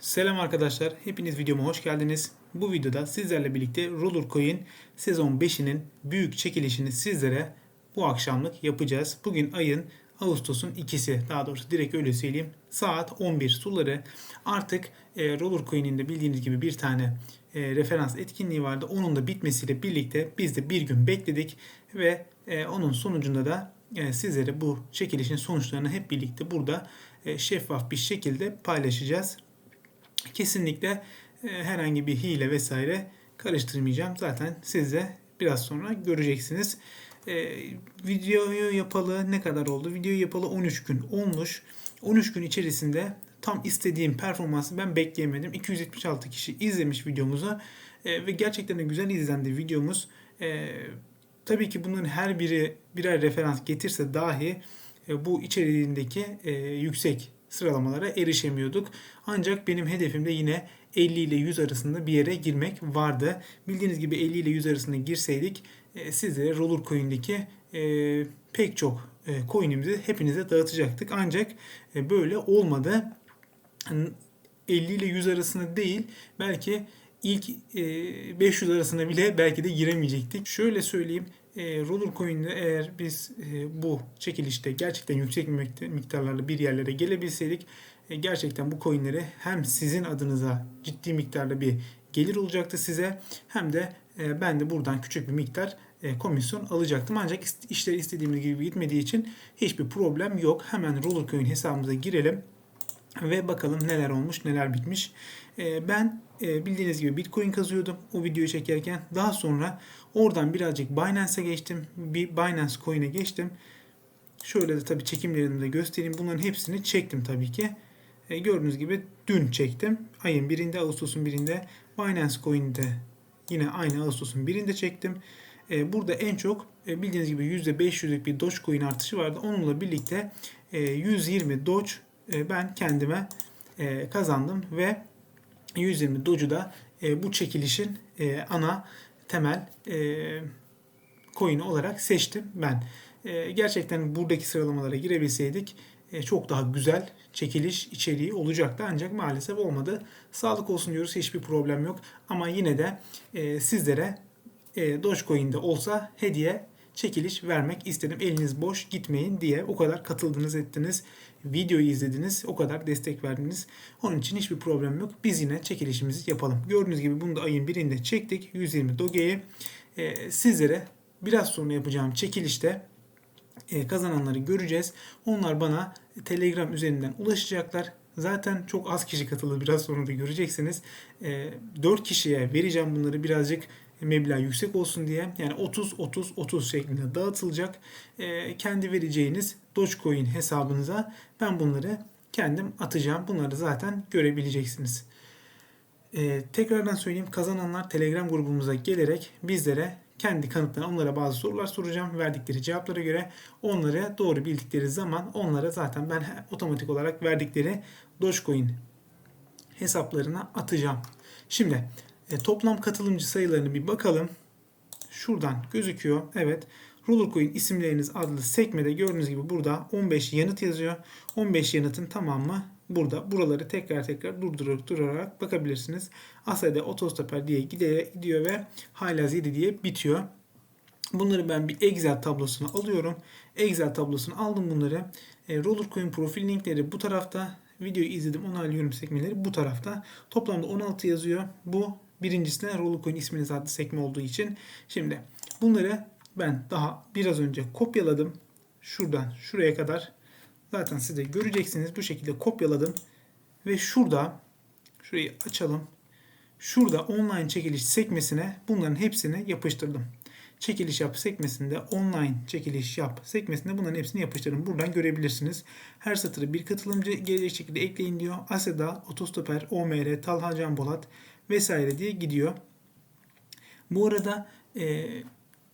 Selam arkadaşlar, hepiniz videoma hoş geldiniz. Bu videoda sizlerle birlikte Roller Coin sezon 5'inin büyük çekilişini sizlere bu akşamlık yapacağız. Bugün ayın Ağustos'un ikisi, daha doğrusu direkt öyle söyleyeyim. Saat 11 suları. Artık e, Roller Coin'in de bildiğiniz gibi bir tane e, referans etkinliği vardı. Onun da bitmesiyle birlikte biz de bir gün bekledik ve e, onun sonucunda da e, sizlere bu çekilişin sonuçlarını hep birlikte burada e, şeffaf bir şekilde paylaşacağız. Kesinlikle e, herhangi bir hile vesaire karıştırmayacağım. Zaten siz de biraz sonra göreceksiniz. E, videoyu yapalı ne kadar oldu? Videoyu yapalı 13 gün olmuş. 13 gün içerisinde tam istediğim performansı ben bekleyemedim. 276 kişi izlemiş videomuzu E, ve gerçekten de güzel izlendi videomuz. E, tabii ki bunların her biri birer referans getirse dahi bu içeriğindeki yüksek sıralamalara erişemiyorduk. Ancak benim hedefim de yine 50 ile 100 arasında bir yere girmek vardı. Bildiğiniz gibi 50 ile 100 arasında girseydik e, sizlere Roller Coin'deki e, pek çok e, coin'imizi hepinize dağıtacaktık. Ancak e, böyle olmadı. 50 ile 100 arasında değil belki ilk e, 500 arasında bile belki de giremeyecektik. Şöyle söyleyeyim e, Roller Coin'de eğer biz e, bu çekilişte gerçekten yüksek miktar- miktarlarla bir yerlere gelebilseydik e, gerçekten bu coinleri hem sizin adınıza ciddi miktarda bir gelir olacaktı size hem de e, ben de buradan küçük bir miktar e, komisyon alacaktım. Ancak işler istediğimiz gibi gitmediği için hiçbir problem yok. Hemen Roller Coin hesabımıza girelim ve bakalım neler olmuş, neler bitmiş. Ben e, bildiğiniz gibi Bitcoin kazıyordum o videoyu çekerken. Daha sonra oradan birazcık Binance'a geçtim. Bir Binance Coin'e geçtim. Şöyle de tabii çekimlerimi de göstereyim. Bunların hepsini çektim tabii ki. E, Gördüğünüz gibi dün çektim. Ayın birinde, Ağustos'un birinde Binance Coin'de yine aynı Ağustos'un birinde çektim. E, Burada en çok e, bildiğiniz gibi %500'lük bir Dogecoin artışı vardı. Onunla birlikte e, 120 Doge e, ben kendime e, kazandım ve 120 Doge'u da e, bu çekilişin e, ana temel e, coin'i olarak seçtim ben. E, gerçekten buradaki sıralamalara girebilseydik e, çok daha güzel çekiliş içeriği olacaktı ancak maalesef olmadı. Sağlık olsun diyoruz hiçbir problem yok ama yine de e, sizlere e, Dogecoin'de olsa hediye çekiliş vermek istedim. Eliniz boş gitmeyin diye o kadar katıldınız ettiniz. Videoyu izlediniz. O kadar destek verdiniz. Onun için hiçbir problem yok. Biz yine çekilişimizi yapalım. Gördüğünüz gibi bunu da ayın birinde çektik. 120 Doge'yi. Ee, sizlere biraz sonra yapacağım çekilişte e, kazananları göreceğiz. Onlar bana Telegram üzerinden ulaşacaklar. Zaten çok az kişi katıldı. Biraz sonra da göreceksiniz. E, 4 kişiye vereceğim bunları birazcık meblağ yüksek olsun diye. Yani 30 30 30 şeklinde dağıtılacak. E, kendi vereceğiniz Dogecoin hesabınıza ben bunları kendim atacağım. Bunları zaten görebileceksiniz. Ee, tekrardan söyleyeyim kazananlar Telegram grubumuza gelerek bizlere kendi kanıtlarını onlara bazı sorular soracağım. Verdikleri cevaplara göre onları doğru bildikleri zaman onlara zaten ben otomatik olarak verdikleri Dogecoin hesaplarına atacağım. Şimdi e, toplam katılımcı sayılarını bir bakalım. Şuradan gözüküyor. Evet. Rollercoin isimleriniz adlı sekmede gördüğünüz gibi burada 15 yanıt yazıyor. 15 yanıtın tamamı burada. Buraları tekrar tekrar durdurup durarak bakabilirsiniz. Asya'da otostoper diye gidiyor ve hala 7 diye bitiyor. Bunları ben bir Excel tablosuna alıyorum. Excel tablosuna aldım bunları. E, Rollercoin profil linkleri bu tarafta. Videoyu izledim onaylıyorum sekmeleri bu tarafta. Toplamda 16 yazıyor. Bu birincisine Rollercoin isminiz adlı sekme olduğu için. Şimdi bunları ben daha biraz önce kopyaladım. Şuradan şuraya kadar. Zaten siz de göreceksiniz. Bu şekilde kopyaladım. Ve şurada şurayı açalım. Şurada online çekiliş sekmesine bunların hepsini yapıştırdım. Çekiliş yap sekmesinde online çekiliş yap sekmesinde bunların hepsini yapıştırdım. Buradan görebilirsiniz. Her satırı bir katılımcı gelecek şekilde ekleyin diyor. ASEDA, Otostoper, OMR, Talha Can Bolat vesaire diye gidiyor. Bu arada e,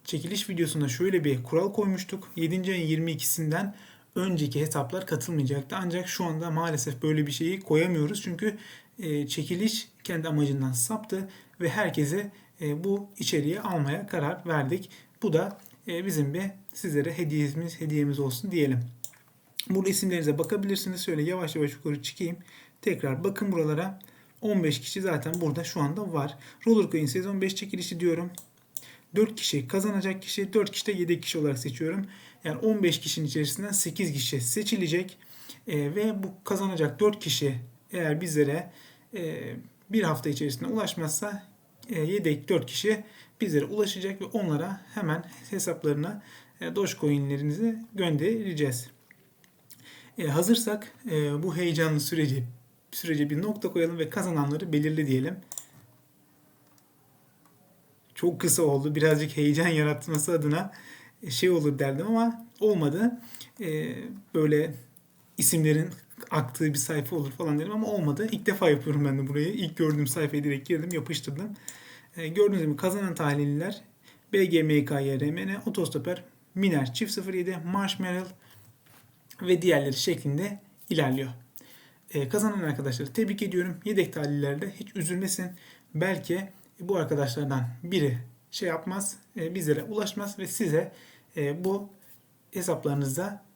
çekiliş videosunda şöyle bir kural koymuştuk. 7. ayın 22'sinden önceki hesaplar katılmayacaktı. Ancak şu anda maalesef böyle bir şeyi koyamıyoruz. Çünkü e, çekiliş kendi amacından saptı ve herkese e, bu içeriği almaya karar verdik. Bu da e, bizim bir sizlere hediyemiz hediyemiz olsun diyelim. Burada isimlerinize bakabilirsiniz. Şöyle yavaş yavaş yukarı çıkayım. Tekrar bakın buralara. 15 kişi zaten burada şu anda var. Rollercoin sezon 5 çekilişi diyorum. 4 kişi kazanacak kişi, 4 kişi de yedek kişi olarak seçiyorum. Yani 15 kişinin içerisinden 8 kişi seçilecek. Ee, ve bu kazanacak 4 kişi eğer bizlere e, bir hafta içerisinde ulaşmazsa e, yedek 4 kişi bizlere ulaşacak ve onlara hemen hesaplarına e, Dogecoin'lerinizi göndereceğiz. E, hazırsak e, bu heyecanlı süreci sürece bir nokta koyalım ve kazananları belirli diyelim. Çok kısa oldu. Birazcık heyecan yaratması adına şey olur derdim ama olmadı. E, böyle isimlerin aktığı bir sayfa olur falan dedim ama olmadı. İlk defa yapıyorum ben de burayı. İlk gördüğüm sayfaya direkt girdim, yapıştırdım. E, gördüğünüz gibi kazanan tahliller BGMKYRMN, Otostoper, Miner, Çift 07, Marshmallow ve diğerleri şeklinde ilerliyor. E, kazanan arkadaşları tebrik ediyorum. Yedek tahlillerde hiç üzülmesin. Belki bu arkadaşlardan biri şey yapmaz, e, bizlere ulaşmaz ve size e, bu hesaplarınızda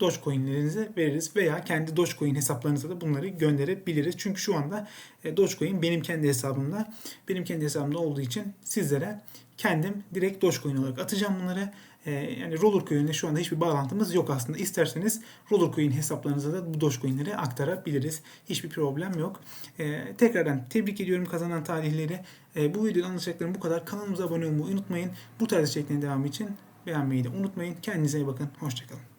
Dogecoin'lerinizi veririz veya kendi Dogecoin hesaplarınıza da bunları gönderebiliriz. Çünkü şu anda Dogecoin benim kendi hesabımda. Benim kendi hesabımda olduğu için sizlere kendim direkt Dogecoin olarak atacağım bunları. E, yani Rollercoin'le şu anda hiçbir bağlantımız yok aslında. İsterseniz Rollercoin hesaplarınıza da bu Dogecoin'leri aktarabiliriz. Hiçbir problem yok. E, tekrardan tebrik ediyorum kazanan tarihleri. E, bu videoda anlatacaklarım bu kadar. Kanalımıza abone olmayı unutmayın. Bu tarz içeriklerin devamı için beğenmeyi de unutmayın. Kendinize iyi bakın. Hoşçakalın.